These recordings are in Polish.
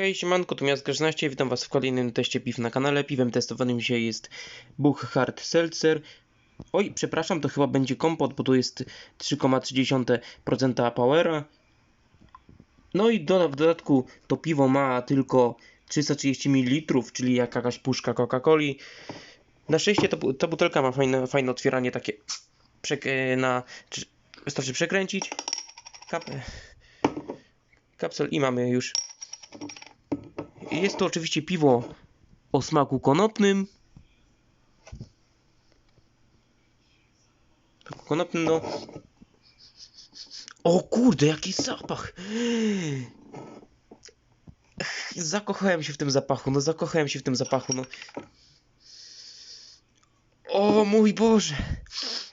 Hej, siemanko, tu Miast 16, witam was w kolejnym teście piw na kanale. Piwem testowanym dzisiaj jest Buch Hard Seltzer. Oj, przepraszam, to chyba będzie kompot, bo tu jest 3,3% powera. No i do, w dodatku to piwo ma tylko 330 ml, czyli jak jakaś puszka Coca-Coli. Na szczęście to, ta butelka ma fajne, fajne otwieranie takie przek na... czy- Wystarczy przekręcić. Kap, kapsel i mamy już jest to oczywiście piwo o smaku konopnym. Konopnym, no. O kurde, jaki zapach! Zakochałem się w tym zapachu, no zakochałem się w tym zapachu, no. O mój Boże!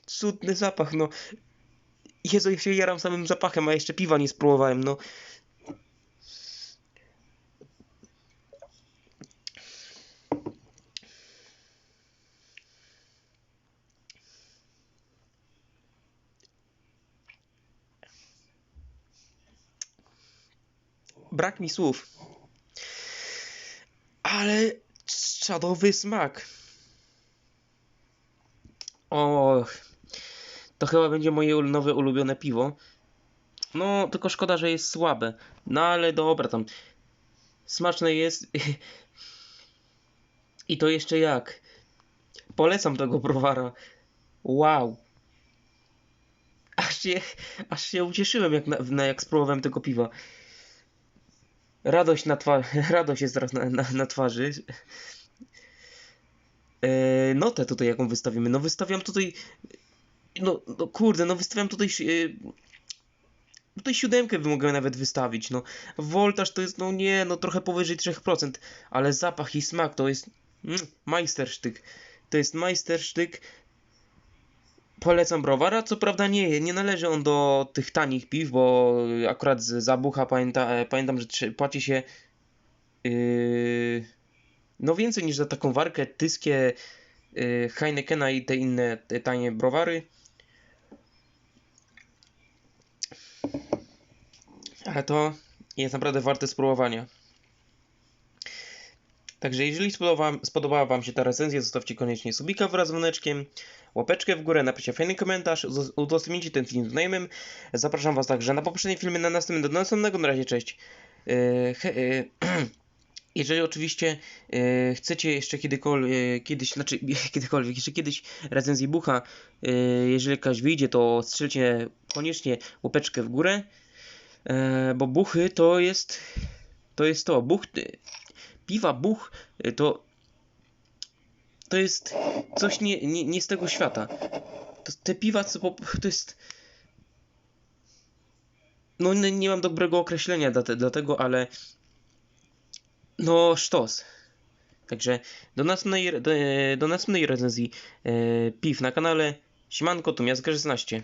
Cudny zapach, no. Jezu, ja się jaram samym zapachem, a jeszcze piwa nie spróbowałem, no. Brak mi słów. Ale czadowy smak. O, to chyba będzie moje nowe ulubione piwo. No, tylko szkoda, że jest słabe. No ale dobra, tam smaczne jest. I to jeszcze jak. Polecam tego browara. Wow. Aż się, aż się ucieszyłem, jak, na, jak spróbowałem tego piwa. Radość, na twa- radość jest zaraz na, na, na twarzy. E, notę tutaj jaką wystawimy? No wystawiam tutaj... No, no kurde, no wystawiam tutaj... E, tutaj siódemkę mogłem nawet wystawić, no. Woltaż to jest, no nie, no trochę powyżej 3%, ale zapach i smak to jest... Mm, majstersztyk. To jest majstersztyk. Polecam browara, co prawda nie, nie należy on do tych tanich piw, bo akurat z zabucha pamięta, e, pamiętam, że płaci się yy, no więcej niż za taką warkę tyskie yy, Heinekena i te inne te tanie browary. Ale to jest naprawdę warte spróbowania. Także jeżeli spodobała, spodobała Wam się ta recenzja, zostawcie koniecznie subika wraz z dzwoneczkiem, łapeczkę w górę, napiszcie fajny komentarz, udostępnijcie ten film znajomym. Zapraszam Was także na poprzednie filmy, na następny, do następnego, na razie, cześć. Yy, he, yy, jeżeli oczywiście yy, chcecie jeszcze kiedykolwiek, yy, kiedyś, znaczy kiedykolwiek, jeszcze kiedyś recenzję Bucha, yy, jeżeli jakaś wyjdzie, to strzelcie koniecznie łapeczkę w górę, yy, bo Buchy to jest, to jest to, Buch, piwa Buch y, to to jest coś nie, nie, nie z tego świata. To, te piwa co po, to jest no nie, nie mam dobrego określenia dla, dla tego, ale no sztos. Także do następnej, do, do następnej recenzji e, piw na kanale. Siemanko, tu Miast 16.